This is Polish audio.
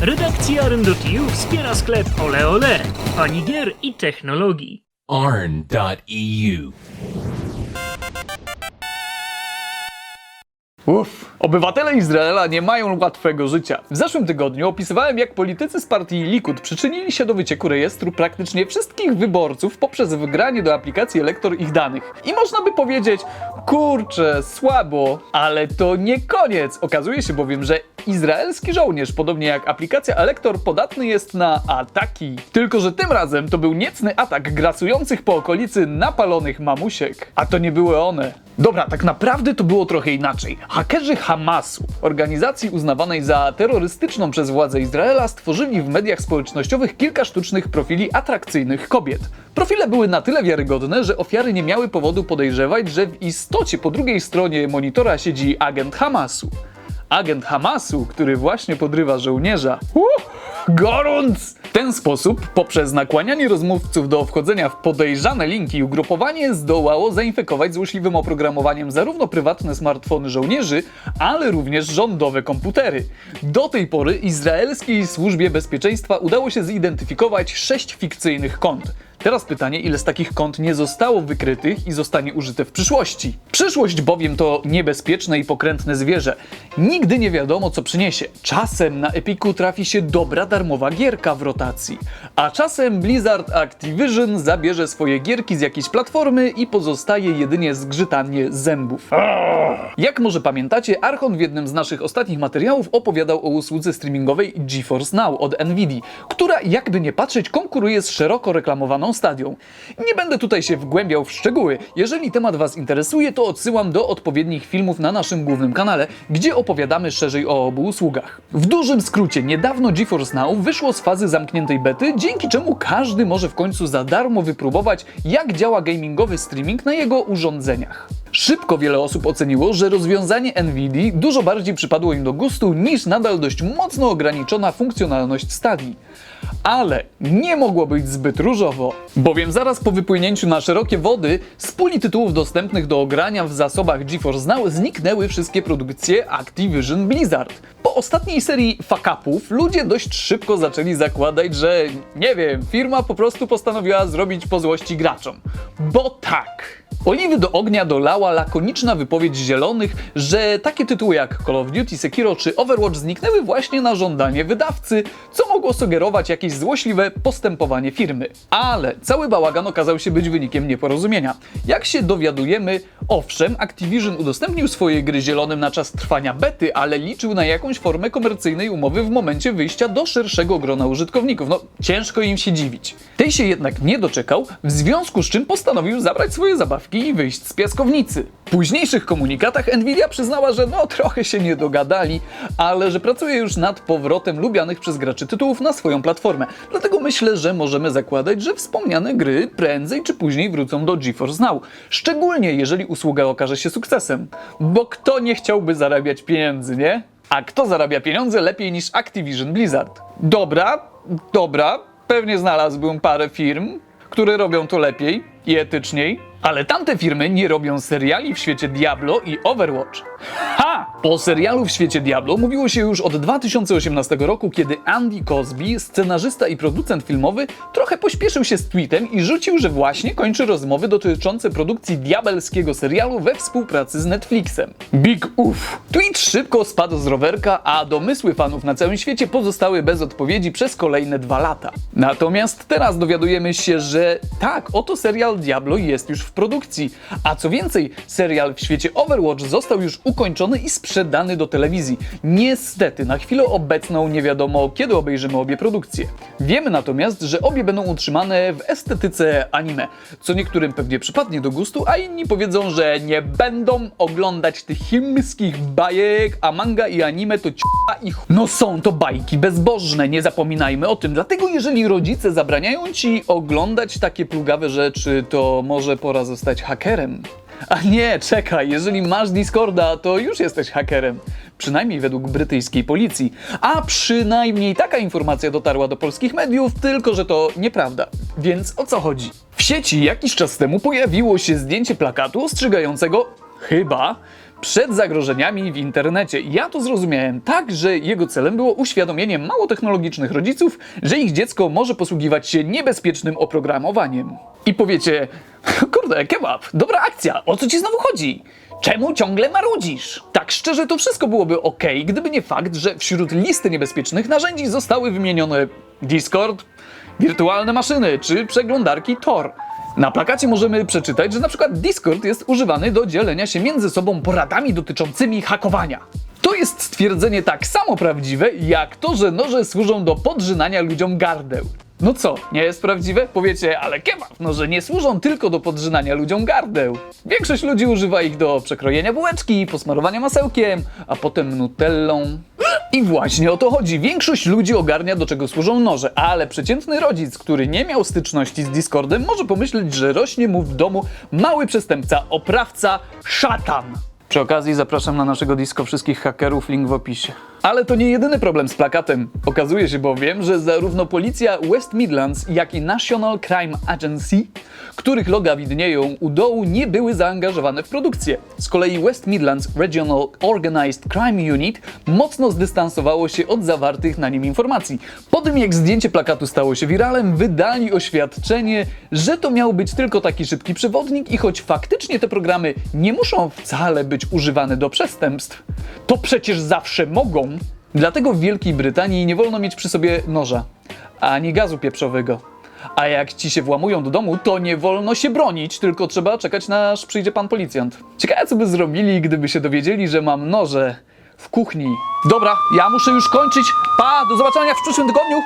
Redakcja Arn.eu wspiera sklep Ole Ole, pani gier i technologii. arn.eu. Uff, obywatele Izraela nie mają łatwego życia. W zeszłym tygodniu opisywałem, jak politycy z partii Likud przyczynili się do wycieku rejestru praktycznie wszystkich wyborców poprzez wygranie do aplikacji elektor ich danych. I można by powiedzieć, kurczę, słabo, ale to nie koniec. Okazuje się bowiem, że izraelski żołnierz, podobnie jak aplikacja elektor, podatny jest na ataki. Tylko, że tym razem to był niecny atak grasujących po okolicy napalonych mamusiek. A to nie były one. Dobra, tak naprawdę to było trochę inaczej. Hakerzy Hamasu, organizacji uznawanej za terrorystyczną przez władze Izraela, stworzyli w mediach społecznościowych kilka sztucznych profili atrakcyjnych kobiet. Profile były na tyle wiarygodne, że ofiary nie miały powodu podejrzewać, że w istocie po drugiej stronie monitora siedzi agent Hamasu. Agent Hamasu, który właśnie podrywa żołnierza. Uh, gorąc! W ten sposób, poprzez nakłanianie rozmówców do wchodzenia w podejrzane linki, ugrupowanie zdołało zainfekować złośliwym oprogramowaniem zarówno prywatne smartfony żołnierzy, ale również rządowe komputery. Do tej pory izraelskiej służbie bezpieczeństwa udało się zidentyfikować sześć fikcyjnych kont. Teraz pytanie, ile z takich kont nie zostało wykrytych i zostanie użyte w przyszłości. Przyszłość bowiem to niebezpieczne i pokrętne zwierzę. Nigdy nie wiadomo, co przyniesie. Czasem na Epiku trafi się dobra darmowa gierka w rotacji, a czasem Blizzard Activision zabierze swoje gierki z jakiejś platformy i pozostaje jedynie zgrzytanie zębów. Jak może pamiętacie, Archon w jednym z naszych ostatnich materiałów opowiadał o usłudze streamingowej GeForce Now od Nvidia, która jakby nie patrzeć konkuruje z szeroko reklamowaną Stadią. Nie będę tutaj się wgłębiał w szczegóły. Jeżeli temat Was interesuje, to odsyłam do odpowiednich filmów na naszym głównym kanale, gdzie opowiadamy szerzej o obu usługach. W dużym skrócie, niedawno GeForce Now wyszło z fazy zamkniętej bety, dzięki czemu każdy może w końcu za darmo wypróbować, jak działa gamingowy streaming na jego urządzeniach. Szybko wiele osób oceniło, że rozwiązanie Nvidia dużo bardziej przypadło im do gustu niż nadal dość mocno ograniczona funkcjonalność Stadii. Ale nie mogło być zbyt różowo, bowiem zaraz po wypłynięciu na szerokie wody z puli tytułów dostępnych do ogrania w zasobach GeForce Now zniknęły wszystkie produkcje Activision Blizzard. Po ostatniej serii fuck-upów ludzie dość szybko zaczęli zakładać, że nie wiem, firma po prostu postanowiła zrobić po złości graczom. Bo tak. Oliwy do ognia dolała lakoniczna wypowiedź Zielonych, że takie tytuły jak Call of Duty, Sekiro czy Overwatch zniknęły właśnie na żądanie wydawcy, co mogło sugerować jakieś złośliwe postępowanie firmy. Ale cały bałagan okazał się być wynikiem nieporozumienia. Jak się dowiadujemy, owszem, Activision udostępnił swoje gry Zielonym na czas trwania bety, ale liczył na jakąś formę komercyjnej umowy w momencie wyjścia do szerszego grona użytkowników. No, ciężko im się dziwić. Tej się jednak nie doczekał, w związku z czym postanowił zabrać swoje zabawki i wyjść z piaskownicy. W późniejszych komunikatach Nvidia przyznała, że no trochę się nie dogadali, ale że pracuje już nad powrotem lubianych przez graczy tytułów na swoją platformę. Dlatego myślę, że możemy zakładać, że wspomniane gry prędzej czy później wrócą do GeForce Now. Szczególnie jeżeli usługa okaże się sukcesem. Bo kto nie chciałby zarabiać pieniędzy, nie? A kto zarabia pieniądze lepiej niż Activision Blizzard? Dobra, dobra, pewnie znalazłbym parę firm, które robią to lepiej i etyczniej, ale tamte firmy nie robią seriali w świecie Diablo i Overwatch. Ha! O serialu w świecie Diablo mówiło się już od 2018 roku, kiedy Andy Cosby, scenarzysta i producent filmowy, trochę pośpieszył się z tweetem i rzucił, że właśnie kończy rozmowy dotyczące produkcji diabelskiego serialu we współpracy z Netflixem. Big uff. Tweet szybko spadł z rowerka, a domysły fanów na całym świecie pozostały bez odpowiedzi przez kolejne dwa lata. Natomiast teraz dowiadujemy się, że tak, oto serial Diablo jest już w produkcji. A co więcej, serial w świecie Overwatch został już ukończony i sprzedany do telewizji. Niestety, na chwilę obecną nie wiadomo, kiedy obejrzymy obie produkcje. Wiemy natomiast, że obie będą utrzymane w estetyce anime, co niektórym pewnie przypadnie do gustu, a inni powiedzą, że nie będą oglądać tych chińskich bajek, a manga i anime to c***a i ch... No są to bajki bezbożne, nie zapominajmy o tym. Dlatego jeżeli rodzice zabraniają ci oglądać takie plugawe rzeczy, to może pora zostać hakerem. A nie, czekaj, jeżeli masz Discorda, to już jesteś hakerem. Przynajmniej według brytyjskiej policji. A przynajmniej taka informacja dotarła do polskich mediów, tylko że to nieprawda. Więc o co chodzi? W sieci jakiś czas temu pojawiło się zdjęcie plakatu ostrzegającego chyba przed zagrożeniami w internecie. Ja to zrozumiałem tak, że jego celem było uświadomienie mało technologicznych rodziców, że ich dziecko może posługiwać się niebezpiecznym oprogramowaniem. I powiecie, kurde, kebab, dobra akcja, o co ci znowu chodzi? Czemu ciągle marudzisz? Tak szczerze, to wszystko byłoby ok, gdyby nie fakt, że wśród listy niebezpiecznych narzędzi zostały wymienione Discord, wirtualne maszyny czy przeglądarki Tor. Na plakacie możemy przeczytać, że na przykład Discord jest używany do dzielenia się między sobą poradami dotyczącymi hakowania. To jest stwierdzenie tak samo prawdziwe, jak to, że noże służą do podrzynania ludziom gardeł. No co, nie jest prawdziwe? Powiecie, ale kebab, noże nie służą tylko do podrzynania ludziom gardeł. Większość ludzi używa ich do przekrojenia bułeczki, posmarowania masełkiem, a potem nutellą. I właśnie o to chodzi. Większość ludzi ogarnia, do czego służą noże, ale przeciętny rodzic, który nie miał styczności z Discordem, może pomyśleć, że rośnie mu w domu mały przestępca, oprawca, szatan. Przy okazji zapraszam na naszego disco wszystkich hakerów, link w opisie. Ale to nie jedyny problem z plakatem. Okazuje się bowiem, że zarówno policja West Midlands, jak i National Crime Agency, których loga widnieją u dołu, nie były zaangażowane w produkcję. Z kolei West Midlands Regional Organized Crime Unit mocno zdystansowało się od zawartych na nim informacji. Po tym jak zdjęcie plakatu stało się wiralem, wydali oświadczenie, że to miał być tylko taki szybki przewodnik i choć faktycznie te programy nie muszą wcale być używane do przestępstw, to przecież zawsze mogą. Dlatego w Wielkiej Brytanii nie wolno mieć przy sobie noża, ani gazu pieprzowego. A jak ci się włamują do domu, to nie wolno się bronić, tylko trzeba czekać, aż przyjdzie pan policjant. Ciekawe, co by zrobili, gdyby się dowiedzieli, że mam noże w kuchni. Dobra, ja muszę już kończyć. Pa, do zobaczenia w przyszłym tygodniu.